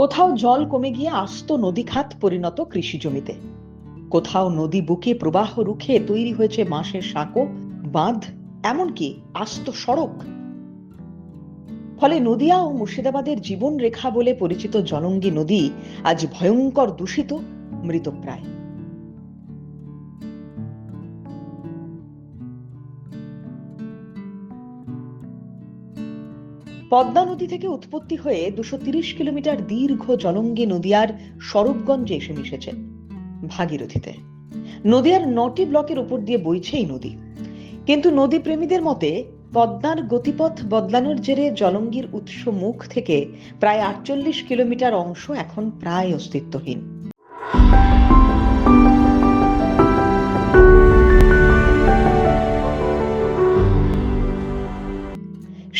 কোথাও জল কমে গিয়ে আস্ত নদী খাত পরিণত কৃষি জমিতে কোথাও নদী বুকে প্রবাহ রুখে তৈরি হয়েছে বাঁশের সাঁকো, বাঁধ, এমনকি আস্ত সড়ক। ফলে নদিয়া ও মুর্শিদাবাদের জীবন রেখা বলে পরিচিত জলঙ্গি নদী আজ ভয়ঙ্কর দূষিত মৃতপ্রায় পদ্মা নদী থেকে উৎপত্তি হয়ে দুশো তিরিশ কিলোমিটার দীর্ঘ জলঙ্গি নদিয়ার স্বরূপগঞ্জে এসে মিশেছে ভাগীরথীতে। নদিয়ার নটি ব্লকের উপর দিয়ে বইছে এই নদী। কিন্তু নদী প্রেমীদের মতে পদ্মার গতিপথ বদলানোর জেরে জলঙ্গির উৎস মুখ থেকে প্রায় আটচল্লিশ কিলোমিটার অংশ এখন প্রায় অস্তিত্বহীন।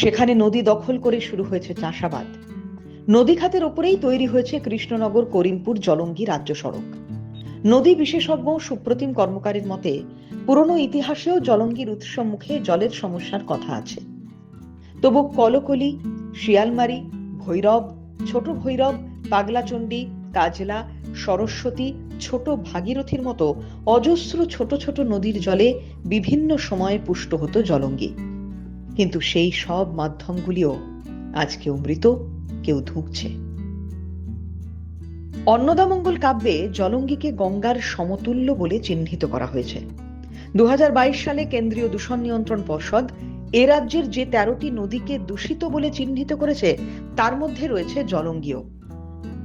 সেখানে নদী দখল করে শুরু হয়েছে চাষাবাদ। নদী খাতের ওপরেই তৈরি হয়েছে কৃষ্ণনগর, করিমপুর, জলঙ্গি রাজ্য সড়ক। নদী বিশেষজ্ঞ সুপ্রতিম কর্মকারের মতে, পুরনো ইতিহাসেও জলঙ্গির উৎস মুখে জলের সমস্যার কথা আছে। তবু কলকলি, শিয়ালমারি, ভৈরব, ছোট ভৈরব, পাগলাচণ্ডী, কাজলা, সরস্বতী, ছোট ভাগীরথীর মতো অজস্র ছোট ছোট নদীর জলে বিভিন্ন সময়ে পুষ্ট হতো জলঙ্গি। কিন্তু সেই সব মাধ্যমগুলিও আজ কেউ মৃত, কেউ ধুঁকছে। অন্নদামঙ্গল কাব্যে জলঙ্গিকে গঙ্গার সমতুল্য বলে চিহ্নিত করা হয়েছে। দু হাজার বাইশ সালে কেন্দ্রীয় দূষণ নিয়ন্ত্রণ পর্ষদ এ রাজ্যের যে তেরোটি নদীকে দূষিত বলে চিহ্নিত করেছে, তার মধ্যে রয়েছে জলঙ্গিও।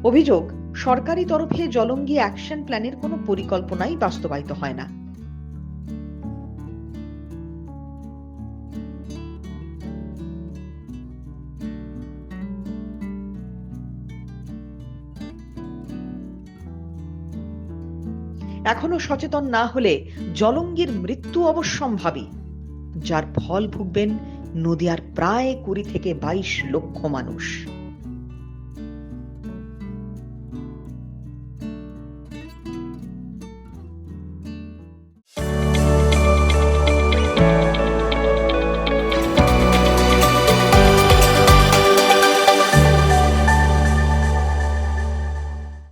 অভিযোগ, সরকারি তরফে জলঙ্গি অ্যাকশন প্ল্যানের কোনো পরিকল্পনাই বাস্তবায়িত হয় না। এখনও সচেতন না হলে জলঙ্গির মৃত্যু অবশ্যম্ভাবী, যার ফল ভুগবেন নদিয়ার প্রায় কুড়ি থেকে বাইশ লক্ষ মানুষ।